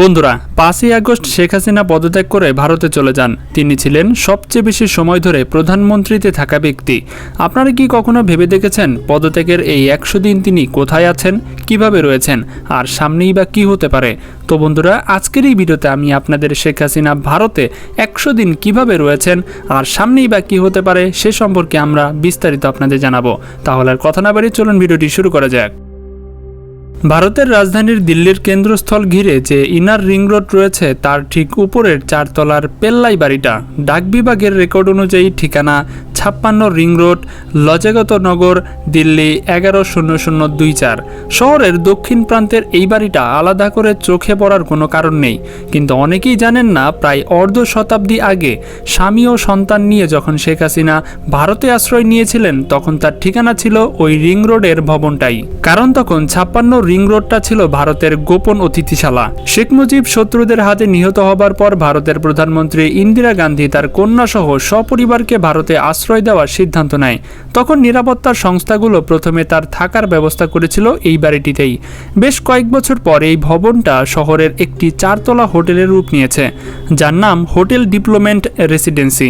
বন্ধুরা, পাঁচই আগস্ট শেখ হাসিনা পদত্যাগ করে ভারতে চলে যান। তিনি ছিলেন সবচেয়ে বেশি সময় ধরে প্রধানমন্ত্রীতে থাকা ব্যক্তি। আপনারা কি কখনো ভেবে দেখেছেন পদত্যাগের এই একশো দিন তিনি কোথায় আছেন, কীভাবে রয়েছেন, আর সামনেই বা কি হতে পারে? তো বন্ধুরা, আজকের এই ভিডিওতে আমি আপনাদের শেখ হাসিনা ভারতে একশো দিন কীভাবে রয়েছেন, আর সামনেই বা কি হতে পারে সে সম্পর্কে আমরা বিস্তারিত আপনাদের জানাব। তাহলে আর কথা না বাড়িয়ে চলুন ভিডিওটি শুরু করা যাক। ভারতের রাজধানীর দিল্লির কেন্দ্রস্থল ঘিরে যে ইনার রিং রোড রয়েছে, তার ঠিক উপরের চারতলার পেল্লাই বাড়িটা, ডাক বিভাগের রেকর্ড অনুযায়ী ঠিকানা ছাপ্পান্ন রিং রোড লজাগত নগর, দিল্লি এগারো শূন্য শূন্য দুই চার। শহরের দক্ষিণ প্রান্তের এই বাড়িটা আলাদা করে চোখে পড়ার কোনো কারণ নেই। কিন্তু অনেকেই জানেন না, প্রায় অর্ধ শতাব্দী আগে স্বামী ও সন্তান নিয়ে যখন শেখ হাসিনা ভারতে আশ্রয় নিয়েছিলেন, তখন তার ঠিকানা ছিল ওই রিং রোডের ভবনটাই। কারণ তখন ছাপ্পান্ন রিং রোডটা ছিল ভারতের গোপন অতিথিশালা। শেখ মুজিব শত্রুদের হাতে নিহত হবার পর ভারতের প্রধানমন্ত্রী ইন্দিরা গান্ধী তার কন্যাসহ সপরিবারকে ভারতে আশ্রয় দেওয়ার সিদ্ধান্ত নেয়। তখন নিরাপত্তার সংস্থাগুলো প্রথমে তার থাকার ব্যবস্থা করেছিল এই বাড়িটিতেই। বেশ কয়েক বছর পর এই ভবনটা শহরের একটি চারতলা হোটেলের রূপ নিয়েছে, যার নাম হোটেল ডিপ্লোমেন্ট রেসিডেন্সি।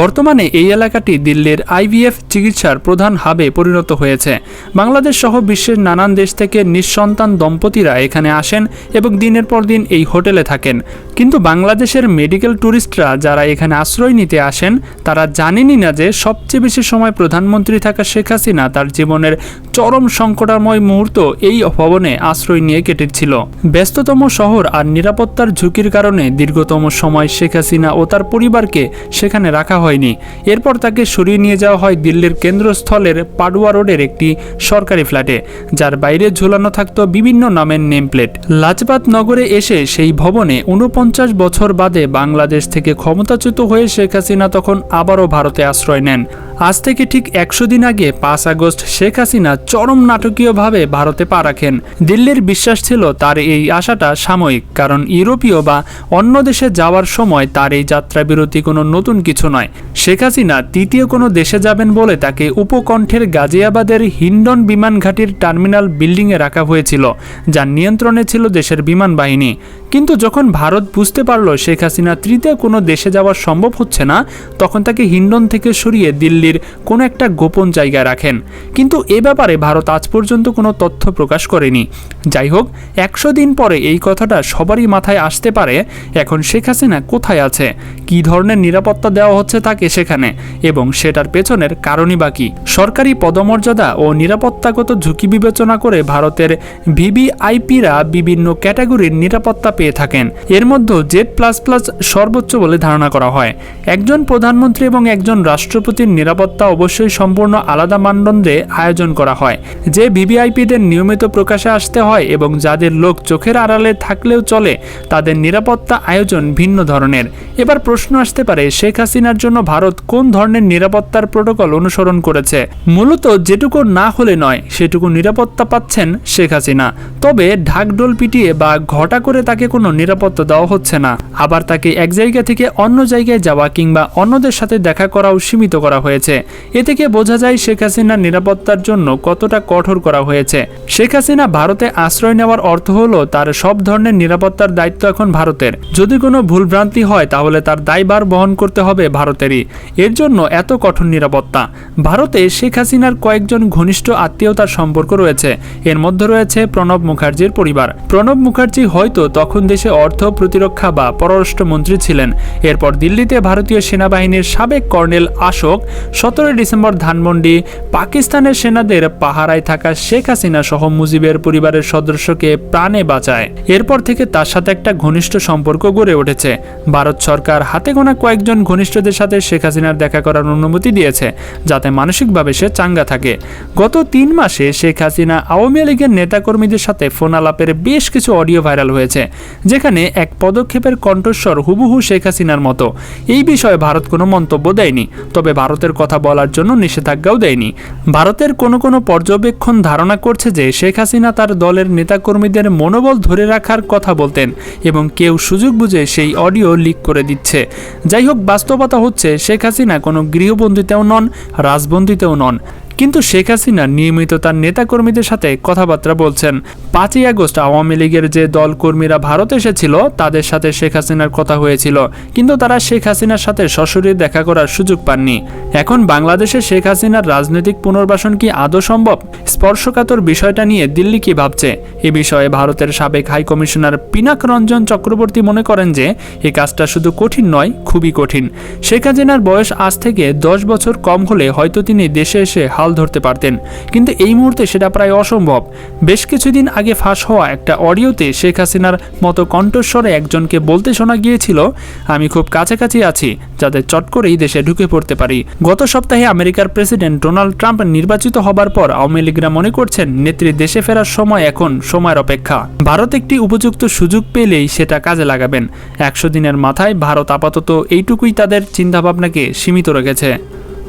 বর্তমানে এই এলাকাটি দিল্লির আইভিএফ চিকিৎসার প্রধান হাবে পরিণত হয়েছে। বাংলাদেশ সহ বিশ্বের নানান দেশ থেকে নিঃসন্তান দম্পতিরা এখানে আসেন এবং দিনের পর দিন এই হোটেলে থাকেন। কিন্তু বাংলাদেশের মেডিকেল ট্যুরিস্টরা যারা এখানে আশ্রয় নিতে আসেন, তারা জানেনই না যে সবচেয়ে বেশি সময় প্রধানমন্ত্রী থাকা শেখ হাসিনা তার জীবনের চরম সংকটাময় মুহূর্ত এই ভবনে আশ্রয় নিয়ে কেটেছিল। ব্যস্ততম শহর আর নিরাপত্তার ঝুঁকির কারণে দীর্ঘতম সময় শেখ হাসিনা ও তার পরিবারকে সেখানে রাখা হয়নি। এরপর তাকে সরিয়ে নিয়ে যাওয়া হয় দিল্লির কেন্দ্রস্থলের পাডুয়া রোডের একটি সরকারি ফ্ল্যাটে, যার বাইরে ঝুলানো থাকতো বিভিন্ন নামের নেম প্লেট লাজপাত নগরে এসে সেই ভবনে উনপঞ্চাশ বছর বাদে বাংলাদেশ থেকে ক্ষমতাচ্যুত হয়ে শেখ হাসিনা তখন আবারও ভারতে আশ্রয় নেন। আজ থেকে ঠিক একশো দিন আগে পাঁচ আগস্ট শেখ হাসিনা চরম নাটকীয়ভাবে ভারতে পা রাখেন। দিল্লির বিশ্বাস ছিল তার এই আশাটা সাময়িক, কারণ ইউরোপীয় বা অন্য দেশে যাওয়ার সময় তার এই যাত্রা বিরতি কোনো নতুন কিছু নয়। শেখ হাসিনা তৃতীয় কোনো দেশে যাবেন বলে তাকে উপকণ্ঠের গাজিয়াবাদের হিন্ডন বিমান ঘাটির টার্মিনাল বিল্ডিংয়ে রাখা হয়েছিল, যার নিয়ন্ত্রণে ছিল দেশের বিমান বাহিনী। কিন্তু যখন ভারত বুঝতে পারল শেখ হাসিনা তৃতীয় কোনো দেশে যাওয়া সম্ভব হচ্ছে না, তখন তাকে হিন্ডন থেকে সরিয়ে দিল্লির কোনো একটা গোপন জায়গায় রাখেন। কিন্তু এ ব্যাপারে ভারত আজ পর্যন্ত কোনো তথ্য প্রকাশ করেনি। যাই হোক, একশো দিন পরে এই কথাটা সবারই মাথায় আসতে পারে, এখন শেখ হাসিনা কোথায় আছে? কি ধরনের নিরাপত্তা দেওয়া হচ্ছে তাকে সেখানে? এবং সেটার পেছনের কারণই বা বাকি সরকারি পদমর্যাদা ও নিরাপত্তাগত ঝুঁকি বিবেচনা করে ভারতের ভিভিআইপিরা বিভিন্ন ক্যাটাগরির নিরাপত্তা পেয়ে থাকেন। এর মধ্যে জেড প্লাস প্লাস সর্বোচ্চ বলে ধারণা করা হয়। একজন প্রধানমন্ত্রী এবং একজন রাষ্ট্রপতির নিরাপত্তা অবশ্যই সম্পূর্ণ আলাদা মানদণ্ডে আয়োজন করা হয়, যে ভিভিআইপিদের নিয়মিত প্রকাশে আসতে হয় এবং যাদের লোক চোখের আড়ালে থাকলেও চলে, তাদের নিরাপত্তা আয়োজন ভিন্ন ধরনের। এবার প্রশ্ন আসতে পারে, শেখ হাসিনার জন্য ভারত কোন ধরনের নিরাপত্তার প্রোটোকল অনুসরণ করেছে? মূলত যেটুকু না হলে নয়, সেটুকু নিরাপত্তা পাচ্ছেন শেখ হাসিনা। তবে ঢাকডোল পিটিয়ে বা ঘটা করে তাকে কোনো নিরাপত্তা দেওয়া হচ্ছে না। আবার তাকে এক জায়গা থেকে অন্য জায়গায় যাওয়া কিংবা অন্যদের সাথে দেখা করাও সীমিত করা হয়েছে। এ থেকে বোঝা যায় শেখ হাসিনার নিরাপত্তার জন্য কতটা কঠোর করা হয়েছে। শেখ হাসিনা ভারতে আশ্রয় নেওয়ার অর্থ হলো তার সব ধরনের নিরাপত্তার দায়িত্ব এখন ভারতের। যদি কোনো ভুলভ্রান্তি হয় তাহলে তার দায়ভার বহন করতে হবে ভারতেরই। এর জন্য এত কঠোর নিরাপত্তা। ভারতে শেখ হাসিনার কয়েকজন ঘনিষ্ঠ আত্মীয়তার সম্পর্ক রয়েছে। এর মধ্যে রয়েছে প্রণব মুখার্জির পরিবার। প্রণব মুখার্জি হয়তো তখন দেশে অর্থ প্রতিরক্ষা বা পররাষ্ট্রমন্ত্রী ছিলেন। এরপর দিল্লিতে ভারতীয় সেনাবাহিনীর সাবেক কর্নেল আশোক সতেরোই ডিসেম্বর ধানমন্ডি, পাকিস্তানের সেনাদের পাহারায় থাকা শেখ হাসিনা সহ মুজিবের পরিবারের সদস্যকে প্রাণে বাঁচায়। এরপর থেকে তার সাথে একটা ঘনিষ্ঠ সম্পর্ক গড়ে উঠেছে। ভারত সরকার হাতে গোনা কয়েকজন ঘনিষ্ঠদের সাথে শেখ হাসিনার দেখা করার অনুমতি দিয়েছে, যাতে মানসিকভাবে সে চাঙ্গা থাকে। গত তিন মাসে শেখ হাসিনা আওয়ামী লীগের নেতাকর্মীদের সাথে ফোন আলাপের বেশ কিছু অডিও ভাইরাল হয়েছে, যেখানে এক পদক্ষেপের কণ্ঠস্বর হুবহু শেখ হাসিনার মতো। এই বিষয়ে ভারত কোনো মন্তব্য দেয়নি, তবে ভারতের কথা বলার জন্য নিষেধাজ্ঞাও দেয়নি। ভারতের কোনো কোনো পর্যবেক্ষণ ধারণা করছে যে শেখ হাসিনা তার দলের নেতাকর্মীদের মনোবল ধরে রাখার কথা বলতেন এবং কেউ সুযোগ বুঝে সেই অডিও লিক করে দিচ্ছে। যাই হোক, বাস্তবতা হচ্ছে শেখ হাসিনা কোনো গৃহবন্দিতেও নন, রাজবন্দিতেও নন। কিন্তু শেখ হাসিনা নিয়মিত তার নেতাকর্মীদের সাথে কথাবার্তা বলছেন। পাঁচই আগস্ট আওয়ামী লীগের যে দল কর্মীরা ভারত এসেছিল, তাদের সাথে শেখ হাসিনার কথা হয়েছিল। কিন্তু তারা শেখ হাসিনার সাথে সশরীরে দেখা করার সুযোগ পাননি। এখন বাংলাদেশে শেখ হাসিনার রাজনৈতিক পুনর্বাসন কি আদৌ সম্ভব? স্পর্শকাতর বিষয়টা নিয়ে দিল্লি কি ভাবছে? এ বিষয়ে ভারতের সাবেক হাই কমিশনার পিনাক রঞ্জন চক্রবর্তী মনে করেন যে, এ কাজটা শুধু কঠিন নয়, খুবই কঠিন। শেখ হাসিনার বয়স আজ থেকে দশ বছর কম হলে হয়তো তিনি দেশে এসে হাল ধরতে পারতেন। কিন্তু এই মুহূর্তে সেটা প্রায় অসম্ভব। বেশ কিছুদিন আগে ফাঁস হওয়া একটা অডিওতে শেখ হাসিনার মতো কণ্ঠস্বরে একজনকে বলতে শোনা গিয়েছিল, আমি খুব কাছাকাছি আছি, যাতে চট করেই দেশে ঢুকে পড়তে পারি। গত সপ্তাহে আমেরিকার প্রেসিডেন্ট ডোনাল্ড ট্রাম্প নির্বাচিত হবার পর আওয়ামী লীগরা মনে করছেন, নেত্রী দেশে ফেরার সময় এখন সময়ের অপেক্ষা। ভারত একটি উপযুক্ত সুযোগ পেলেই সেটা কাজে লাগাবেন। একশো দিনের মাথায় ভারত আপাতত এইটুকুই তাদের চিন্তাভাবনাকে সীমিত রেখেছে।